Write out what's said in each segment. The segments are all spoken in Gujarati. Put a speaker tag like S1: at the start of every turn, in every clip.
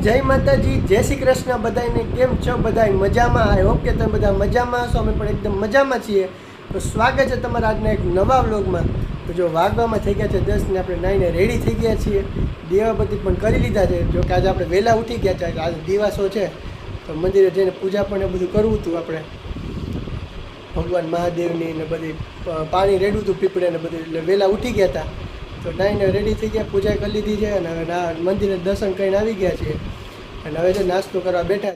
S1: જય માતાજી, જય શ્રી કૃષ્ણ. બધાને કેમ છો? બધા મજામાં? આઈ હોપ કે તમે બધા મજામાં હશો. અમે પણ એકદમ મજામાં છીએ. તો સ્વાગત છે તમારા આજના એક નવા વ્લોગમાં. તો જો વાગવામાં થઈ ગયા છે દસ ને આપણે નાઈને રેડી થઈ ગયા છીએ. દેવાપતિ પણ કરી લીધા છે. જો કે આજે આપણે વહેલા ઉઠી ગયા છે. આજે દિવાસો છે. તો મંદિરે જઈને પૂજા પણ એ બધું કરવું હતું આપણે. ભગવાન મહાદેવની ને બધી પાણી રેડવું હતું પીપળે ને બધું. એટલે વહેલા ઉઠી ગયા હતા. તો નાઈને રેડી થઈ ગયા પૂજા કરી લીધી છે અને હવે ના મંદિરે દર્શન કરીને આવી ગયા છીએ. અને હવે જો નાસ્તો કરવા બેઠા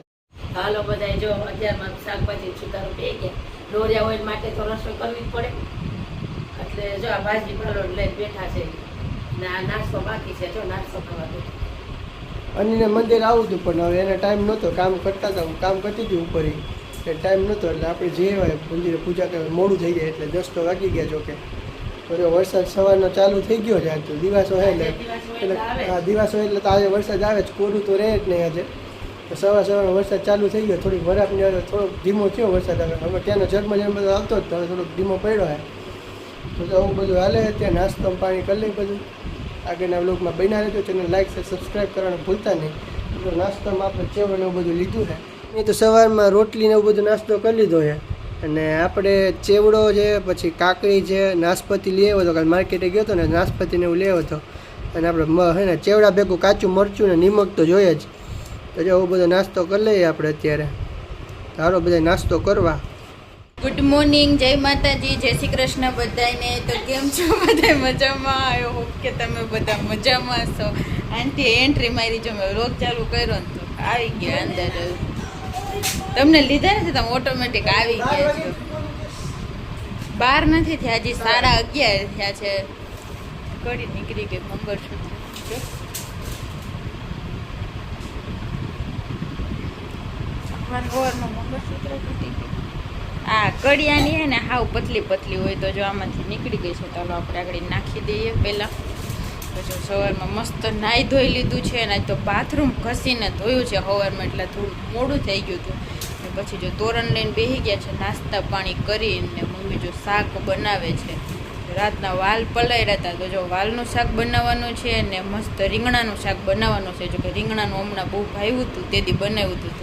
S2: હાલો બધા જો અત્યારમાં શાકભાજી સુધારો પી ગયા. દોર્યા હોય માટે તો રસોઈ કરવી જ પડે. એટલે જો આ ભાજી પાલો લઈને બેઠા છે. ને આ નાસ્તો બાકી છે જો નાસ્તો કરવા બેઠા.
S1: અનીને મંદિર આવું હતું પણ હવે એને ટાઈમ નહોતો કામ કરતા હતા હું કામ કરતી હતી ઉપર. એટલે ટાઈમ નહોતો એટલે આપણે જે હોય મંદિરે પૂજા કરવા મોડું થઈ જાય એટલે દસ તો વાગી ગયા જોકે. તો જો વરસાદ સવારનો ચાલુ થઈ ગયો છે આજ, દિવસો હે એટલે એટલે હા દિવાસો એટલે તો આજે વરસાદ આવે જ કોરું તો રહે જ નહીં આજે. સવાર સવારનો વરસાદ ચાલુ થઈ ગયો, થોડીક વરાપની હવે થોડોક ધીમો થયો વરસાદ આવે. હવે ત્યાંનો જન્મ જન્મ બધો આવતો જ હવે થોડોક ધીમો પડ્યો હે. તો હું આવું બધું હાલે, ત્યાં નાસ્તો પાણી કરી લઈ બધું. આગળના બ્લોગમાં બન્યા રહેજો, ચેનલ લાઈક છે સબસ્ક્રાઈબ કરવાનું ભૂલતા નહીં. નાસ્તામાં આપણે ચેવડ એવું બધું લીધું છે એ તો સવારમાં રોટલી ને એવું બધું નાસ્તો કરી લીધો છે અને આપણે ચેવડો છે, પછી કાકડી છે, નાશપતી લઈ આવ્યો હતો. કાલે માર્કેટે ગયો હતો ને નાશપતિ ને એવું લઈ આવ્યો હતો. અને આપણે હે ને, ચેવડા ભેગું કાચું મરચું ને નિમક તો જોઈએ જ. તો જો આવો બધો નાસ્તો કરી લઈએ આપણે અત્યારે. સારો બધા નાસ્તો કરવા.
S3: ગુડ મોર્નિંગ જય માતાજી, જય શ્રી કૃષ્ણ બધાને. તો કેમ છો? બધા મજામાં? આવ્યો હોપ કે તમે બધા મજામાં છો. આનથી એન્ટ્રી મારી જો મેં રોગ ચાલુ કર્યો ને તો આવી ગયા અંદર તમને લીધા નથી, તમે ઓટોમેટિક આવી ગયા છો. બાર નથી થયા, હજી સાડા અગિયાર થયા છે. કડી નીકળી ગઈ મંગળ ગયું. આ કડિયાની હે ને, હાવ પતલી પતલી હોય તો જો આમાંથી નીકળી ગઈ છે ચાલો આપણે આગળ નાખી દઈએ પહેલાં. તો સવારમાં મસ્ત નાહી ધોઈ લીધું છે અને તો બાથરૂમ ઘસીને ધોયું છે સવારમાં એટલે થોડું મોડું થઈ ગયું હતું. ને પછી જો તોરણ લઈને બેસી ગયા છે, નાસ્તા પાણી કરીને મમ્મી જો શાક બનાવે છે. રાતના વાલ પલાળ્યા હતા, તો જો વાલનું શાક બનાવવાનું છે ને મસ્ત રીંગણાનું શાક બનાવવાનું છે. જો કે રીંગણાનું હમણાં બહુ ભાવ્યું હતું, તે દી બનાવ્યું હતું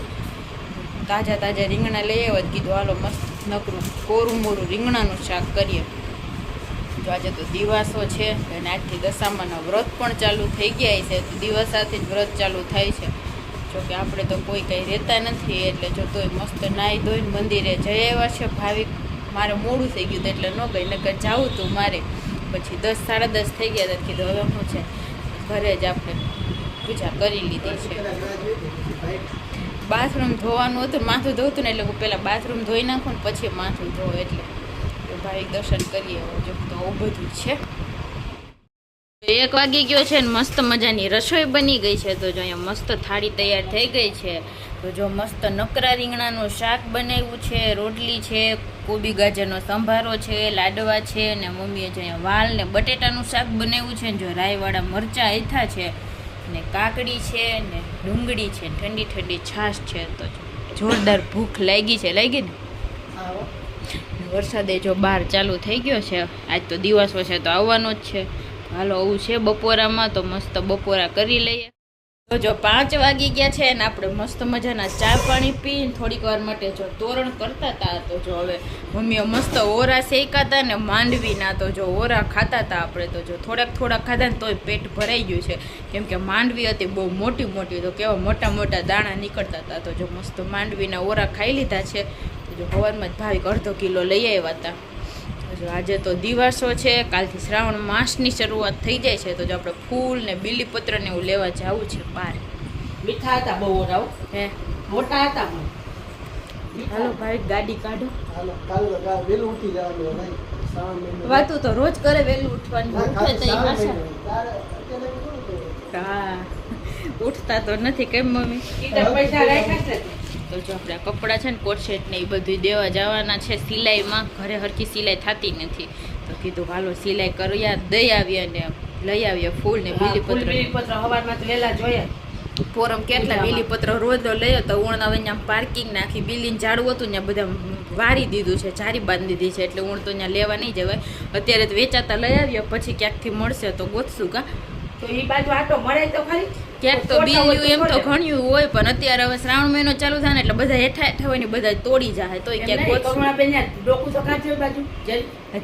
S3: તાજા તાજા રીંગણા લઈ આવ્યા કીધું, હાલો, મસ્ત નકરું, કોરું મોરું રીંગણાનું શાક કરીએ. જો આજે તો દિવાસો છે અને આજથી દશામાના વ્રત પણ ચાલુ થઈ ગયા છે. તો દિવાસાથી જ વ્રત ચાલુ થાય છે. જો કે આપણે તો કોઈ કંઈ રહેતા નથી, એટલે જો તોય મસ્ત નાહી ધોઈને મંદિરે જઈ આવ્યા છે. ભાવિક, મારે મોડું થઈ ગયું એટલે ન ગઈ, નકર જાવું હતું મારે. પછી દસ, સાડા દસ થઈ ગયા હતા, કીધું હવે શું છે, ઘરે જ આપણે પૂજા કરી લીધી છે. બાથરૂમ ધોવાનું હતું, માથું ધોતું ને એટલે હું પહેલાં બાથરૂમ ધોઈ નાખું ને પછી માથું ધોવું એટલે. તો ભાઈ દર્શન કરીએ જો તો આવું બધું છે. એક વાગી ગયો છે ને મસ્ત મજાની રસોઈ બની ગઈ છે. તો જો અહીંયા મસ્ત થાળી તૈયાર થઈ ગઈ છે. તો જો મસ્ત નકરા રીંગણાનું શાક બનાવ્યું છે, રોટલી છે, કોબી ગાજરનો સંભારો છે, લાડવા છે ને મમ્મીએ જો અહીંયા વાલ ને બટેટાનું શાક બનાવ્યું છે ને જો રાઈવાળા મરચાં આથા છે ને કાકડી છે ને ડુંગળી છે ઠંડી ઠંડી છાશ છે. તો જોરદાર ભૂખ લાગી છે. લાગી ને? વરસાદે જો બહાર ચાલુ થઈ ગયો છે, આજ તો દિવસ છે તો આવવાનો જ છે. હાલો, આવું છે બપોરામાં, તો મસ્ત બપોરા કરી લઈએ. તો જો પાંચ વાગી ગયા છે ને, આપણે મસ્ત મજાના ચા પાણી પીને થોડીક વાર માટે જો તોરણ કરતા હતા, તો જો હવે મમ્મીઓ મસ્ત ઓરા શેકા હતા ને માંડવીના, તો જો ઓરા ખાતા હતા આપણે, તો જો થોડાક થોડાક ખાધા ને તોય પેટ ભરાઈ ગયું છે. કેમ કે માંડવી હતી બહુ મોટી મોટી, તો કેવા મોટા મોટા દાણા નીકળતા હતા, તો જો મસ્ત માંડવીના ઓરા ખાઈ લીધા છે. જો હવારમાં જ ભાવિક અડધો કિલો લઈ આવ્યા હતા. જો આજે તો દિવાસો છે કાલથી શ્રાવણ માસની શરૂઆત થઈ જાય છે તો જો આપણે ફૂલ ને બીલીપત્ર ને એવું લેવા જવું છે બહાર
S2: મીઠા હતા બહુ રાવ.
S3: હે?
S2: મોટા હતા
S3: હાલો ભાઈ ગાડી કાઢો.
S1: હાલો ઉઠી જવાનું.
S3: વાતું તો રોજ કરે વેલું ઉઠવાનું. ઉઠે તો? હા. ઉઠતા તો નથી કેમ મમ્મી?
S2: પૈસા રાખ્યા છે.
S3: તો જો આપણે કપડાં છે ને કોટસેટ ને એ બધું દેવા જવાના છે સિલાઈમાં ઘરે હરખી સિલાઈ થતી નથી. તો કીધું હાલો સિલાઈ કર્યા દઈ આવીએ ને લઈ આવીએ ફૂલ ને બીલીપત્ર
S2: બીલીપત્ર હવારમાં તો વહેલા જોયા
S3: ફોરમ કેટલા બીલીપત્ર રોજ લઈએ લઈ તો ઉણ હવે ત્યાં પાર્કિંગ નાખી બિલ્ડિંગ ઝાડવું હતું ત્યાં બધા વારી દીધું છે ચારી બાંધી દીધી છે એટલે ઉણ તો ત્યાં લેવા નહીં જવાય. અત્યારે તો વેચાતા લઈ આવીએ પછી ક્યાંકથી મળશે તો ગોતશું કા?
S2: તો એ બાજુ આટો મળે તો ખરી.
S3: ક્યાંક તો બીજું એમ તો ઘણ્યું હોય પણ અત્યારે હવે શ્રાવણ મહિનો ચાલુ થાય ને એટલે બધા હેઠા હેઠા હોય ને બધા તોડી જાય તો
S2: એમ
S3: ક્યાંક
S2: નહીં,
S3: ગોતશું.
S2: ડોકું તો કાઢજો બાજુ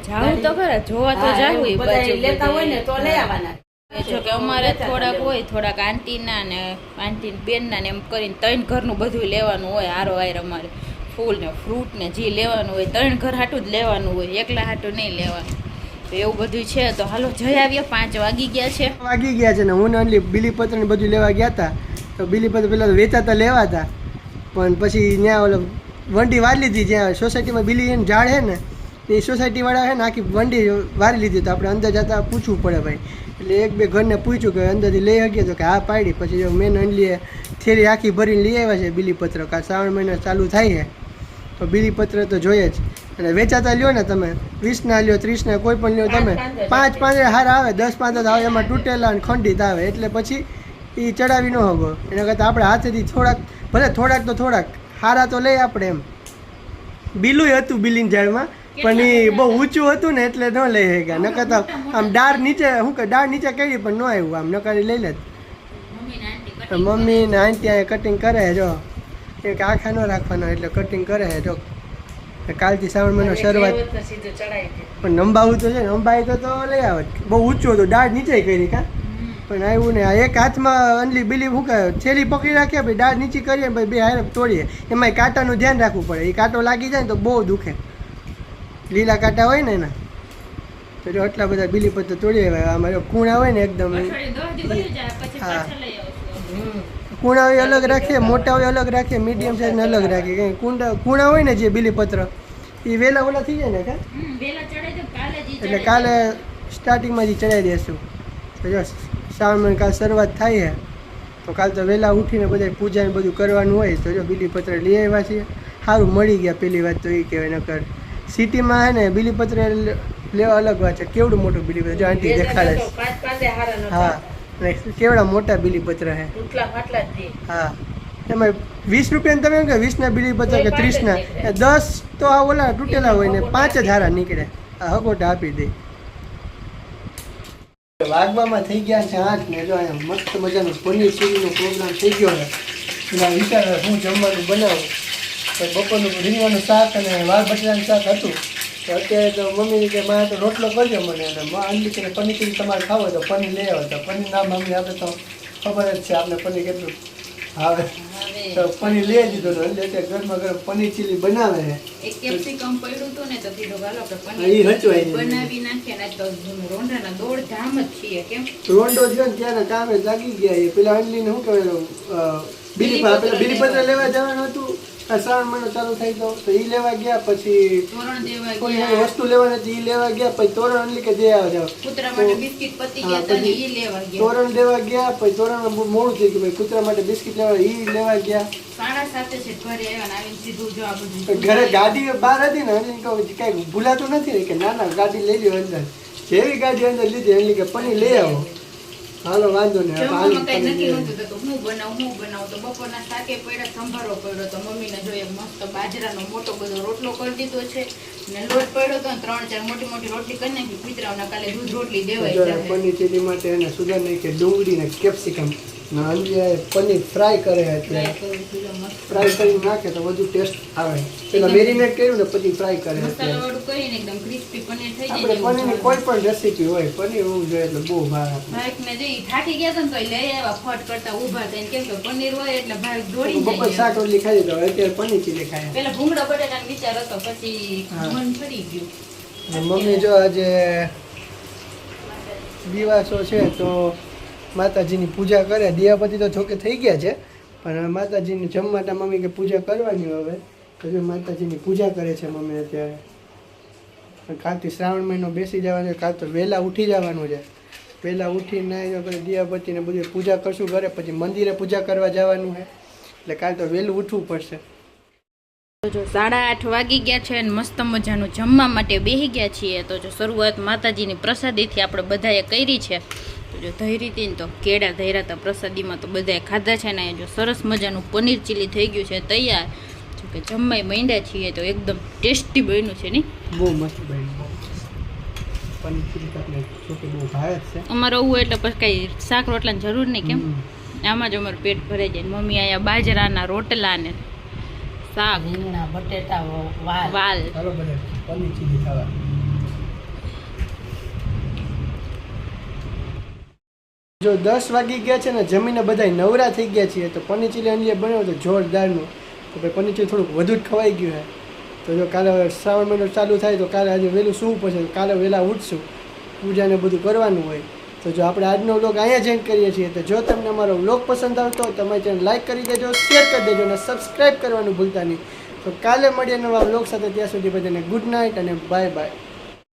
S3: જાવું તો ખરા જોવા તો જાવું એ બાજુ
S2: લેતા હોય ને તો લઈ આવવાના.
S3: જો કે અમારે થોડાક. હોય થોડાક આંટીના ને આંટી બેનના ને એમ કરીને ત્રણ ઘરનું બધું લેવાનું હોય હારો હાર અમારે. ફૂલ ને ફ્રૂટ ને જે લેવાનું હોય ત્રણ ઘર હાટું જ લેવાનું હોય એકલા હાટું નહીં લેવાનું. એવું બધું છે. તો હાલો જઈ આવીએ. પાંચ વાગી ગયા છે.
S1: વાગી ગયા છે ને હું ને ઓનલી બધું લેવા ગયા હતા તો બીલીપત્ર પેલા વેચાતા લેવા હતા પણ પછી ત્યાં ઓલો વંડી વારી લીધી, જ્યાં સોસાયટીમાં બીલી એને ઝાડ છે ને, એ સોસાયટીવાળા છે ને, આખી વંડી વારી લીધી. તો આપણે અંદર જતા પૂછવું પડે ભાઈ. એટલે એક બે ઘરને પૂછ્યું કે અંદરથી લઈ શકીએ તો કે હા, પાડી. પછી મેન અંડલીએ થેલી આખી ભરીને લઈ આવ્યા છે બિલીપત્ર કાં શ્રાવણ મહિના ચાલુ થાય છે. તો બીલીપત્ર તો જોઈએ જ. અને વેચાતા લ્યો ને તમે. વીસના લ્યો ત્રીસના કોઈ પણ લ્યો તમે. પાંચ પાંચ હારા આવે દસ પાંચ આવે. એમાં તૂટેલા અને ખંડિત આવે. એટલે પછી એ ચડાવી ન હોગો. એના કરતાં આપણે હાથેથી થોડાક ભલે થોડાક તો થોડાક હારા તો લઈ આપણે એમ. બીલું હતું બિલિંગ ઝાડમાં પણ એ બહુ ઊંચું હતું ને એટલે ન લઈ શક્યા નકર તો આમ ડાર નીચે શું કે ડાળ નીચે કરી પણ ન આવ્યું આમ. નકર લઈ લે. તો મમ્મી ને આંટી કટિંગ કરે જો. એક આખા ન રાખવાનો એટલે કટિંગ કરે જો. કાલથી શ્રાવણ મહિનો શરૂઆત. પણ નંબાવું તો છે ને અંબાઈ તો તો લઈ આવે બહુ ઊંચું હતું દાળ નીચે કરી કા. પણ આવ્યું ને આ એક હાથમાં અનલી બિલી શું છેલી પકડી રાખીએ ભાઈ દાળ નીચી કરીએ ભાઈ બે હારે તોડીએ. એમાંય કાંટાનું ધ્યાન રાખવું પડે. એ કાંટો લાગી જાય ને તો બહુ દુખે. લીલા કાંટા હોય ને એના. તો જો આટલા બધા બીલી પત્તર તોડી આવ્યા. અમારે ખૂણા કૂણા હોય ને એકદમ હા.
S2: હમ.
S1: કૂણા હોય અલગ રાખીએ મોટા હોય અલગ રાખીએ મીડિયમ સાઈઝને અલગ રાખીએ કારણ કે કુંડા કુણા હોય ને જે બીલીપત્ર એ વેલા ઓલા થઈ જાય ને કા? એટલે કાલે સ્ટાર્ટિંગમાં જ ચડાવી દઈશું તો જો શ્રાવણ મહિને કાલ શરૂઆત થાય છે તો કાલ તો વહેલા ઉઠીને બધા પૂજા ને બધું કરવાનું હોય. તો જો બીલીપત્ર લઈ આવ્યા છીએ. સારું મળી ગયા પેલી વાત તો એ કહેવાય. નકર સિટીમાં હે ને બીલીપત્ર લેવા અલગ વાત છે. કેવડું મોટું બીલીપત્ર? જો આંટી દેખાડે. છે. હા. અને કેવડા મોટા બીલીપત્ર હે. હા. એમાં વીસ રૂપિયાને તમે એમ કે વીસના બીલીપત્ર કે ત્રીસના? દસ તો આ ઓલા તૂટેલા હોય ને પાંચ જ હારા નીકળે. આ હકોટા આપી દે. વાગવામાં થઈ ગયા છે આઠ ને જો અહીંયા મસ્ત મજાનો પનીર ચીલીનો પ્રોગ્રામ થઈ ગયો છે. એના વિચાર હું જમવાનું બનાવું. તો બપોરનું રીંગવાનું શાક અને વાળ બટાટાનું શાક હતું. અત્યારે તો મમ્મી કે મારે તો રોટલો કરજો મને અને મા અંડી કે પનીર ચીલી તમારે ખાવ તો પનીર લઈ આવે. તો પનીર ના મમ્મી આપણે તો ખબર જ છે આપણે પનીર કેટલું આવે. તો પનીર લઈ દીધું તો એટલે ગરમા ગરમ પનીર ચીલી બનાવે. છે
S3: એક કેપ્સિકમ પડ્યું હતું ને તો કીધું ગાલો આપણે પનીર
S1: રચવાય.
S3: બનાવી નાખે ને તો રોંડાના દોડ ધામ જ છીએ કેમ?
S1: રોંડો છે ને ત્યારે કામે જાગી ગયા. એ પેલા અંડલીને શું કહેવાય બીલી પેલા બીલીપત્ર લેવા જવાનું હતું. શ્રાવણ મહિનો ચાલુ થઈ તો તો ઈ લેવા ગયા પછી
S3: તોરણ દેવા ગયા.
S1: વસ્તુ હતી લેવા ગયા પછી તોરણ એટલે કે દે આવે
S3: કૂતરા માટે બિસ્કિટ પતી ગયા લેવા ગયા.
S1: તોરણ લેવા ગયા પછી તોરણ બહુ મોડું થઈ ગયું ભાઈ કૂતરા માટે બિસ્કિટ લેવા ઈ લેવા ગયા.
S3: ઘરે
S1: ગાડી બહાર હતી ને અંડલી કઈ ભૂલાતું નથી ને કે ના ના ગાડી લઈ લ્યો અંદર. જેવી ગાડી અંદર લીધી એટલે કે પનીર લઈ આવો. હાલો વાંધો નહીં
S3: જમવામાં કઈ થતું. હું બનાવું હું બનાવું? તો બપોરના શાકે પડ્યા સંભારો પડ્યો તો મમ્મીને જોઈએ મસ્ત બાજરાનો મોટો બધો રોટલો કરી દીધો છે. ને લોટ પડ્યો તો ત્રણ ચાર મોટી મોટી રોટલી કરી નાખી. કુતરાઓના કાલે દૂધ રોટલી દેવાય
S1: પનીર ચીલી માટે એને સુધાર નહીં કે ડુંગળી ને કેપ્સિકમ ને પનીર ફ્રાય કરે એટલે ફ્રાય કરી નાખે તો વધુ ટેસ્ટ આવે. પેલા મેરીનેટ કર્યું ને પછી ફ્રાય કરે
S3: પનીર
S1: આપણે પનીરની કોઈ પણ રેસીપી હોય પનીર હોવું જોઈએ એટલે બહુ
S3: જઈ થાકી ગયા હતા ને તો લઈ આવ્યા ફટ કરતા ઊભા થઈને. કેમ કે પનીર હોય એટલે ભાઈ દોડી
S1: બપોર શાક રોટલી ખાઈ તો અત્યારે પનીર ચીલી ખાય
S3: પેલા ભૂંગળા બટેટા વિચાર હતો પછી મન ફરી ગયું.
S1: મમ્મી જો આજે દિવાસો છે તો માતાજીની પૂજા કરે. દિયાપતિ તો જોકે થઈ ગયા છે, પણ માતાજીની જમવાટા મમ્મી કે પૂજા કરવાની હવે. તો માતાજીની પૂજા કરે છે મમ્મી અત્યારે. કાલથી શ્રાવણ મહિનો બેસી જવાનો કાલ તો વહેલા ઉઠી જવાનું છે. વહેલા ઉઠીને પછી દિયાપતિને બધું પૂજા કરશું ઘરે, પછી મંદિરે પૂજા કરવા જવાનું છે. એટલે કાલ તો વહેલું ઉઠવું પડશે.
S3: જો સાડા આઠ વાગી ગયા છે અને મસ્ત મજાનું જમવા માટે બેસી ગયા છીએ. તો જો શરૂઆત માતાજીની પ્રસાદીથી આપણે બધાએ કરી છે. તો જો ધૈરી હતી ને તો કેળા ધૈરા હતા પ્રસાદીમાં તો બધાએ ખાધા છે ને જો સરસ મજાનું પનીર ચીલી થઈ ગયું છે તૈયાર. જો કે જમવાય માંડ્યા છીએ તો એકદમ ટેસ્ટી બન્યું છે નહીં
S1: બહુ મસ્ત બની પનીર ચીલી આપણે જોકે બહુ ભાવે જ છે.
S3: અમારે આવું એટલે પછી કઈ શાક રોટલાની જરૂર નહીં કેમ? આમાં જ અમારું પેટ ભરાઈ જાય ને મમ્મી અહીંયા બાજરાના રોટલા ને શાક.
S2: બટેટા વાલ.
S3: વાલ
S1: ચાલો બધે પનીર ચીલી ખાવા જો દસ વાગી ગયા છે ને, જમીને બધા નવરા થઈ ગયા છીએ, તો પનીર ચીલી અંજલી બનાવ્યો તો જોરદારનું. તો ભાઈ પનીર ચીલી થોડુંક વધુ જ ખવાઈ ગયું હે. તો જો કાલે શ્રાવણ મહિનો ચાલુ થાય, તો કાલે આજે વહેલું શું પડશે કાલે વહેલા ઉઠશું. પૂજાને બધું કરવાનું હોય. તો જો આપણે આજનો વ્લોગ અહીંયા જઈને કરીએ છીએ. તો જો તમને અમારો વ્લોગ પસંદ આવતો તો અમારી ચેનલ લાઈક કરી દેજો શેર કરી દેજો અને સબસ્ક્રાઈબ કરવાનું ભૂલતા નહીં. તો કાલે મળીએ નવા વ્લોગ સાથે. ત્યાં સુધી બધાને ગુડ નાઇટ અને બાય બાય